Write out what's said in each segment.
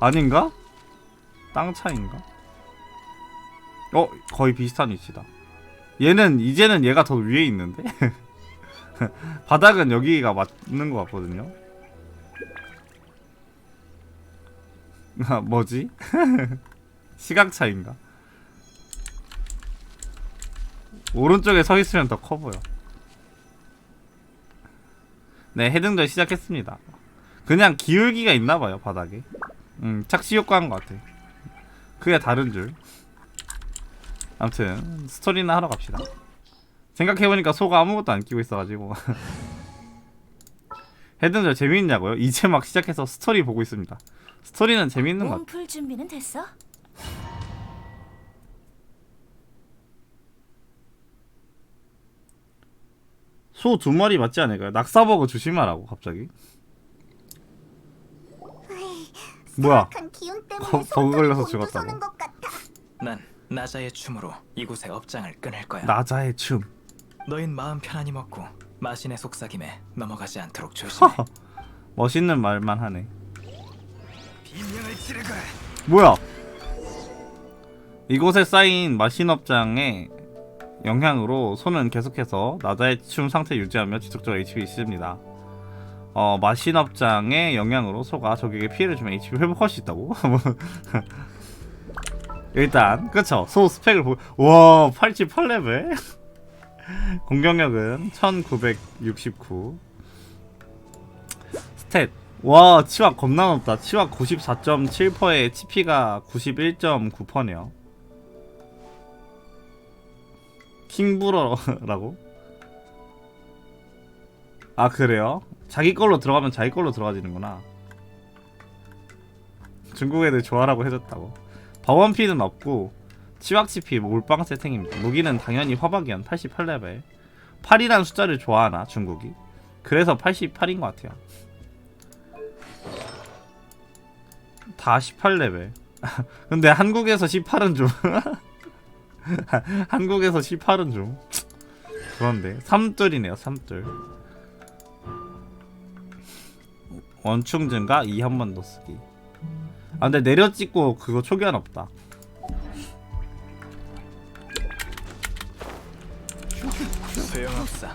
아닌가? 땅 차인가? 어 거의 비슷한 위치다. 얘는 이제는 얘가 더 위에 있는데 바닥은 여기가 맞는 것 같거든요. 아, 뭐지? 시각 차인가? 오른쪽에 서 있으면 더 커 보여. 네, 해등절 시작했습니다. 그냥 기울기가 있나 봐요, 바닥에. 음, 착시 효과인 것 같아. 그게 다른 줄. 아무튼 스토리나 하러 갑시다. 생각해보니까 소가 아무것도 안 끼고 있어가지고. 해등절 재미있냐고요? 이제 막 시작해서 스토리 보고 있습니다. 스토리는 재미있는 것 같아. 몸풀 준비는 됐어? 소 두 마리 맞지 않을까요? 낙사버거 조심하라고 갑자기. 뭐야? 큰 기운 때문에 거- 버그 손톱이 걸려서 곤두서는 죽었다고. 것 같아. 난 나자의 춤으로 이곳의 업장을 끊을 거야. 나자의 춤. 너흰 마음 편안히 먹고 마신의 속삭임에 넘어가지 않도록 조심해. 멋있는 말만 하네. 비명을 지르거라. 뭐야? 이곳에 쌓인 마신업장의 영향으로 손은 계속해서 나자의 춤 상태 유지하며 지속적으로 HP 있습니다. 어, 마신업장의 영향으로 소가 적에게 피해를 주면 HP 회복할 수 있다고? 뭐. 일단 그쵸 소 스펙을 보. 와 88레벨 공격력은 1969 스탯 와 치확 겁나 높다 치확 94.7%에 TP가 91.9%네요 킹브러라고? 아 그래요? 자기 걸로 들어가면 자기 걸로 들어가지는구나. 중국 애들 좋아라고 해줬다고. 버원피는 없고 CP 몰빵 세팅입니다. 무기는 당연히 화박이연 88레벨. 8이란 숫자를 좋아하나 중국이? 그래서 88인 것 같아요. 다 18레벨. 근데 한국에서 18은 좀 한국에서 18은 좀 그런데 3뜰이네요 3뜰 원충 증가 2 한 번 더 쓰기 아 근데 내려 찍고 그거 초기화 없다 소용없어.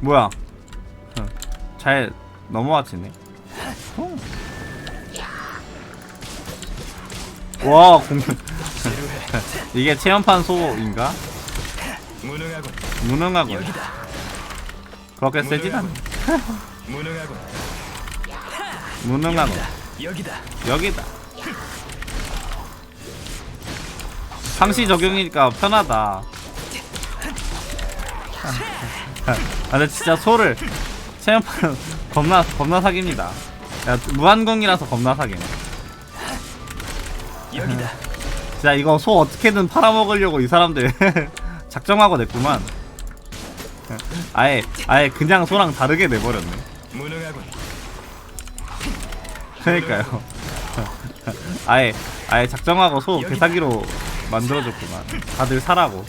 뭐야 어, 잘 넘어와지네 와 공격 이게 체험판 소인가? 무능하군. 무능하군 여기다. 그렇게 세진 않네 무능하군. 무능하군 여기다. 여기다 상시 적용이니까 편하다 아 근데 진짜 소를 체험판 겁나 겁나 사깁니다 야, 무한공이라서 겁나 사기네 여기다. 진짜 이거 소 어떻게든 팔아먹으려고 이 사람들 작정하고 냈구만 아예 아예 그냥 소랑 다르게 내버렸네. 그러니까요 아예 아예 작정하고 소 개사기로 만들어줬구만 다들 사라고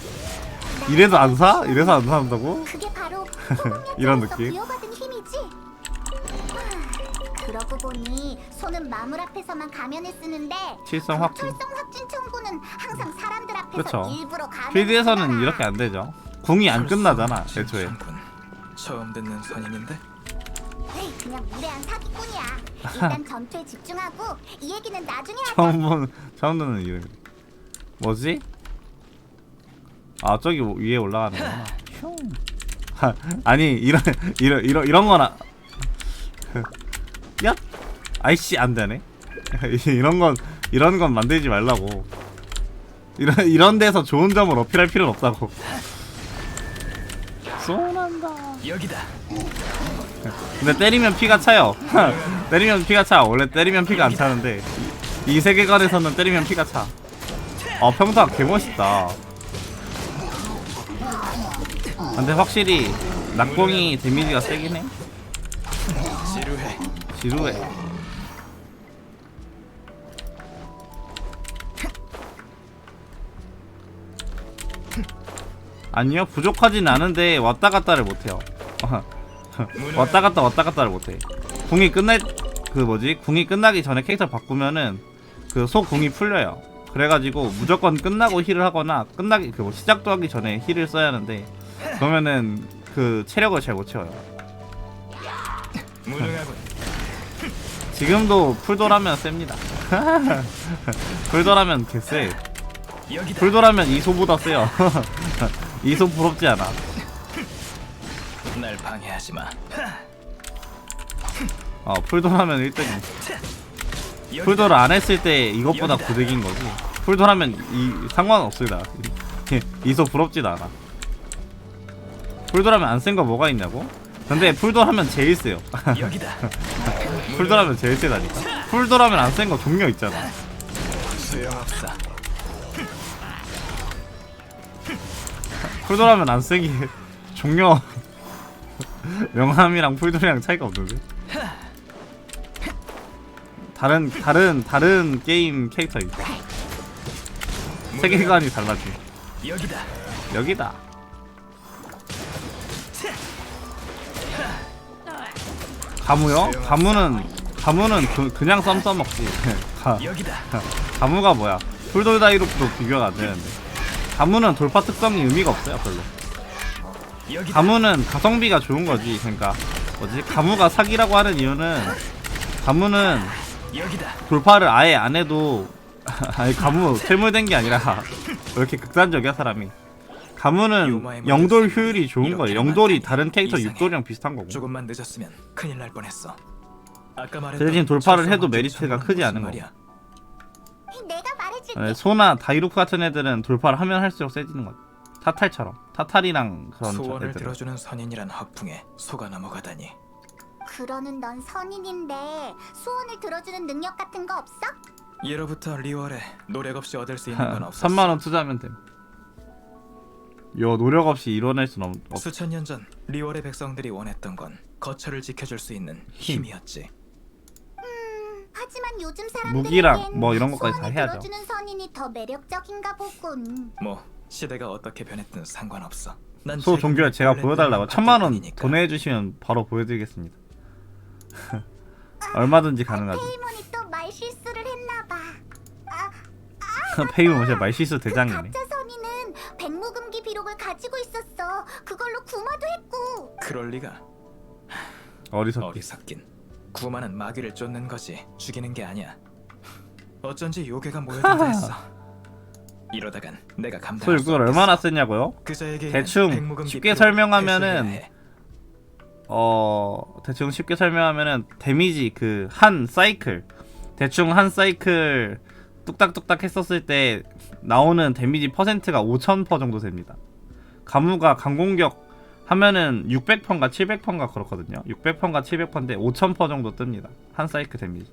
이래도 안 사? 이래서 안 산다고? 그게 바로 이런 느낌? 부여받은 힘이지. 하, 그러고 보니 손은 마물 앞에서만 가면을 쓰는데 칠성 그 확진 철성 확진 청구는 항상 사람들 앞에서 그쵸. 일부러 가면 필드에서는 이렇게 안 되죠 궁이 안 끝나잖아 애초에. 처음 듣는 선인인데 에이, 그냥 무례한 사기꾼이야. 일단 전투에 집중하고 이 얘기는 나중에 하자. 처음 본 처음 듣는 이름 뭐지? 아 저기 위에 올라가는 거구나. 하, 아니 이런 이런 이런 이런 거나 야 아이씨 안 되네. 이런 건 이런 건 만들지 말라고. 이런 이런 데서 좋은 점을 어필할 필요는 없다고. 쏘난다 여기다. 근데 때리면 피가 차요 때리면 피가 차. 원래 때리면 피가 안 차는데 이, 이 세계관에서는 때리면 피가 차. 아 평타 개멋있다. 근데 확실히 낙공이 데미지가 세긴 해. 지루해. 지루해. 아니요 부족하진 않은데 왔다 갔다를 못해요. 왔다 갔다 왔다 갔다를 못해. 궁이 끝날 그 뭐지 궁이 끝나기 전에 캐릭터 바꾸면은 그 소 궁이 풀려요. 그래가지고 무조건 끝나고 힐을 하거나 끝나기 그 뭐 시작도 하기 전에 힐을 써야 하는데 그러면은 그 체력을 잘 못 채워요. 지금도 풀돌하면 셉니다. 풀돌하면 개쎄. 풀돌하면 이소보다 세요. 이소 부럽지 않아. 날 방해하지 마. 어 풀돌하면 1등이. 여기다. 풀돌을 안 했을 때 이것보다. 고득인 거지. 풀돌하면 이 상관없습니다. 이소 부럽지도 않아. 풀돌하면 안 센 거 뭐가 있냐고? 근데 풀돌하면 제일 세요. 풀돌하면 제일 세다니까. 풀돌하면 안 센 거 종료 있잖아. 풀돌하면 안 세기 종료 명함이랑 풀돌이랑 차이가 없는데. 다른 다른 다른 게임 캐릭터니까 세계관이 달라지. 여기다. 여기다. 가무요? 가무는 가무는 그, 그냥 썸 써먹지. 가, 여기다. 가무가 뭐야? 풀돌 다이로프도 비교가 안 되는데. 가무는 돌파 특성이 의미가 없어요 별로. 가무는 가성비가 좋은 거지. 그러니까 뭐지? 가무가 사기라고 하는 이유는 가무는. 돌파를 아예 안 해도 아니 가무 퇴물된 게 아니라 왜 이렇게 극단적이야 사람이 가무는 요마의 영돌 효율이 좋은 거예요 영돌이 다른 캐릭터. 육돌이랑 비슷한 거고 조금만 늦었으면 큰일 날 뻔했어. 아까 말했던 그 대신 돌파를 해도 메리트가 크지 않은 말이야? 내가 말해줄게. 네, 소나 다이루프 같은 애들은 돌파를 하면 할수록 세지는 거죠 타탈처럼 타탈이랑 그런 소원을 애들은 들어주는 선인이란 허풍에 속아 넘어가다니. 그러는 넌 선인인데 소원을 들어주는 능력 같은 거 없어? 예로부터 리월에 노력 없이 얻을 수 있는 건 없었어. 3만 원 투자하면 됨 요, 노력 없이 이뤄낼 수는 없, 없 수천 년 전 리월의 백성들이 원했던 건 거처를 지켜줄 수 있는 힘. 힘이었지. 하지만 요즘 사람들에겐 무기랑 뭐 이런 것까지 다 소원을 해야죠. 들어주는 선인이 더 매력적인가 보군. 뭐 시대가 어떻게 변했든 상관없어. 난소 지금 종교를 제가 원래 보여달라고 천만원 뿐이니까. 보내주시면 바로 보여드리겠습니다 얼마든지 가능하죠 페이몬이 또 말 실수를 했나봐. 아, 페이몬 진짜 말실수 그 대장이네 가짜 선인은 백무금기 비록을 가지고 있었어. 그걸로 구마도 했고. 그럴 리가. 어리석기 어리석긴. 구마는 마귀를 쫓는 거지 죽이는 게 아니야. 어쩐지 요괴가 모여든다 했어. 이러다간 내가 소 감당할 수 육돌 없겠어. 얼마나 쓰냐고요? 그자에게 대충 쉽게 설명하면은. 어 대충 쉽게 설명하면은 데미지 그 한 사이클 대충 한 사이클 뚝딱뚝딱 했었을 때 나오는 데미지 퍼센트가 5000% 정도 됩니다. 가무가 강공격 하면은 600%인가 700%인가 그렇거든요. 600%인가 700%인데 5000% 정도 뜹니다. 한 사이클 데미지.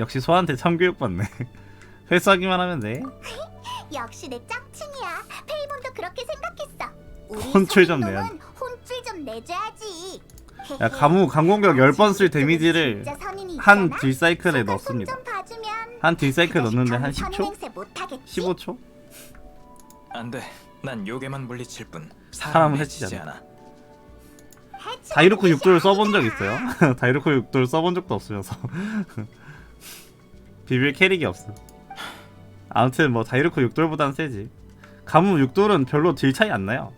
역시 소한테 참교육 받네. 회수하기만 하면 돼. 역시 내 짝친이야. 페이몬도 그렇게 생각했어. 우리 혼쭐 좀 내야지. 좀 내줘야지. 야 가무 강공격 10번 쓸 데미지를 한? 딜사이클에 넣습니다. 한 딜사이클 넣는데 한 감히 10초? 선인 행세 못하겠지? 15초? 안 돼. 난 요괴만 물리칠 뿐 사람은 해치지 않아. 뜻이 6돌 써본 적. 있어요? 다이루코 6돌 써본 적도 없으면서 비빌 캐릭이 없어 아무튼 뭐 다이루코 6돌보단 세지 가무 6돌은 별로 딜 차이 안 나요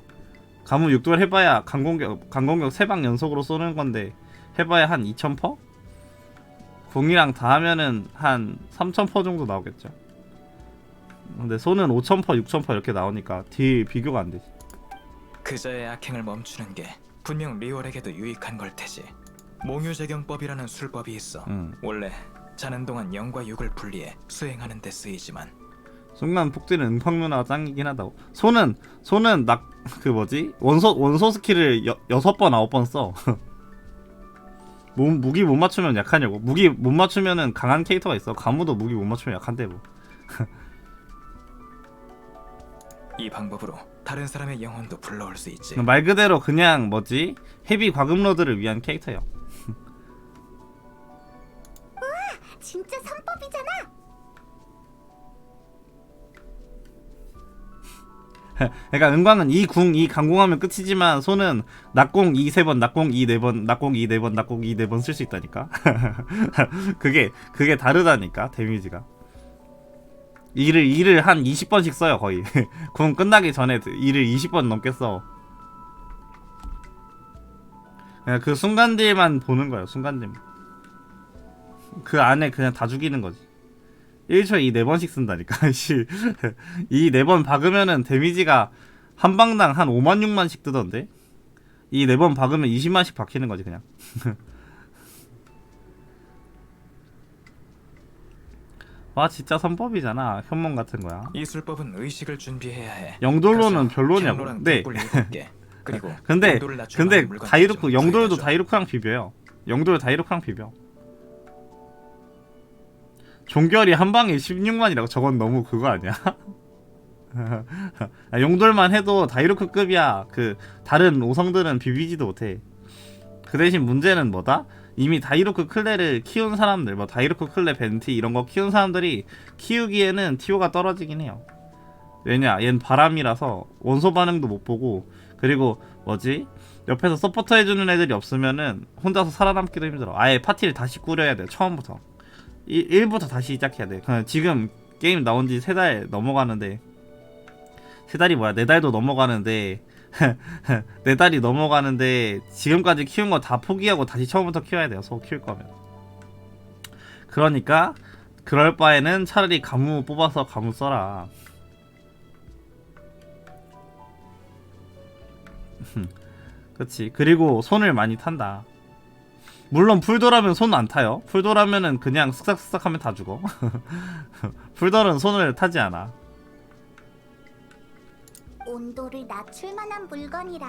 가무 6돌 해봐야 강공격 강공격 3방 연속으로 쏘는 건데 해봐야 한 2000퍼? 궁이랑 다 하면은 한 3000퍼 정도 나오겠죠 근데 소는 5000퍼 6000퍼 이렇게 나오니까 딜 비교가 안 되지 그자의 악행을 멈추는 게 분명 리월에게도 유익한 걸 테지. 몽유제경법이라는 술법이 있어. 음. 원래 자는 동안 영과 육을 분리해 수행하는 데 쓰이지만 순간 폭 뛰는 은광 누나가 짱이긴 하다고. 소는 소는 낙그 뭐지 원소 원소 스킬을 여, 여섯 번 아홉 번 써. 무, 무기 못 맞추면 약하냐고. 무기 못 맞추면은 강한 캐릭터가 있어. 가무도 무기 못 맞추면 약한데 뭐. 이 방법으로 다른 사람의 영혼도 불러올 수 있지. 말 그대로 그냥 뭐지 헤비 과금러들을 위한 캐릭터요. 진짜 선법이잖아. 그러니까 은광은 이 궁 이 강공하면 끝이지만 손은 낙공 2 3번 낙공 2 4번 낙공 2 4번 낙공 2 4번 쓸 수 있다니까? 그게 그게 다르다니까 데미지가. 이를 이를 한 20번씩 써요 거의. 궁 끝나기 전에 이를 20번 넘게 써. 그냥 그 순간들만 보는 거예요 순간들 그 안에 그냥 다 죽이는 거지 1초에 이 4번씩 쓴다니까. 씨. 이 4번 박으면은 데미지가 한 방당 한 5만 6만씩 뜨던데? 이 4번 박으면 20만씩 박히는 거지 그냥. 와 진짜 선법이잖아. 현몽 같은 거야. 이 술법은 의식을 준비해야 해. 영돌로는 별로냐고. 네. 그리고 근데 근데 다이루크 좀 영돌도. 다이루크랑 비벼요. 영돌 다이루크랑 비벼 종결이 한 방에 16만이라고 저건 너무 그거 아니야? 아, 용돌만 해도 다이루크급이야. 그 다른 오성들은 비비지도 못해. 그 대신 문제는 뭐다? 이미 다이루크 클레를 키운 사람들, 뭐 다이루크 클레 벤티 이런 거 키운 사람들이 키우기에는 티오가 떨어지긴 해요. 왜냐, 얜 바람이라서 원소 반응도 못 보고 그리고 뭐지? 옆에서 서포터 해주는 애들이 없으면은 혼자서 살아남기도 힘들어. 아예 파티를 다시 꾸려야 돼. 처음부터. 1, 부터 다시 시작해야 돼. 지금 게임 나온 지세달 넘어가는데 세 달이 뭐야? 네 달도 넘어가는데 네 달이 넘어가는데 지금까지 키운 거 다 포기하고 다시 처음부터 키워야 돼요. 소 키울 거면. 그러니까 그럴 바에는 차라리 가무 뽑아서 가무 써라. 그렇지. 그리고 손을 많이 탄다. 물론 풀돌하면 손 안 타요. 풀돌하면은 그냥 쓱싹쓱싹 하면 다 죽어. 풀돌은 손을 타지 않아. 온도를 낮출 만한 물건이라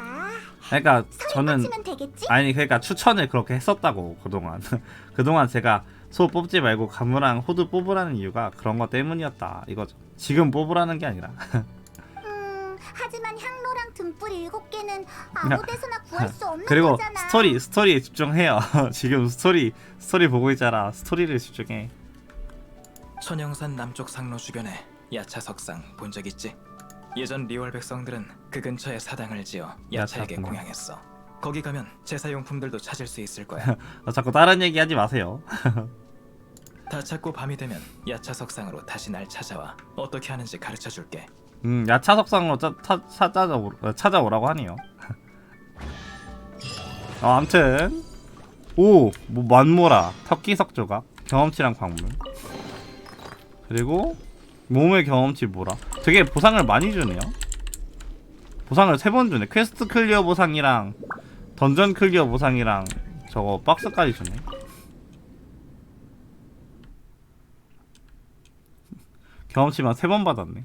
그러니까 저는 되겠지? 아니 그러니까 추천을 그렇게 했었다고 그동안. 그동안 제가 소 뽑지 말고 가무랑 호두 뽑으라는 이유가 그런 거 때문이었다 이거죠. 지금 뽑으라는 게 아니라. 음, 하지만 향로랑 등불 일곱 개는 아무 데서나 구할 수 없는 그리고 거잖아. 스토리 스토리에 집중해요. 지금 스토리 스토리 보고 있잖아. 스토리를 집중해. 천영산 남쪽 상로 주변에 야차 석상 본 적 있지? 예전 리월 백성들은 그 근처에 사당을 지어 야차에게 야차구나. 공양했어. 거기 가면 제사 용품들도 찾을 수 있을 거야. 아, 자꾸 다른 얘기 하지 마세요. 다 찾고 밤이 되면 야차 석상으로 다시 날 찾아와. 어떻게 하는지 가르쳐 줄게. 음, 야차 석상으로 짜, 타, 차, 찾아오, 어, 찾아오라고 하네요. 어, 암튼 오, 뭐 만모라, 터키 석 조각, 경험치랑 광물. 그리고 몸의 경험치 뭐라? 되게 보상을 많이 주네요. 보상을 세 번 주네. 퀘스트 클리어 보상이랑 던전 클리어 보상이랑 저거 박스까지 주네. 경험치만 세 번 받았네.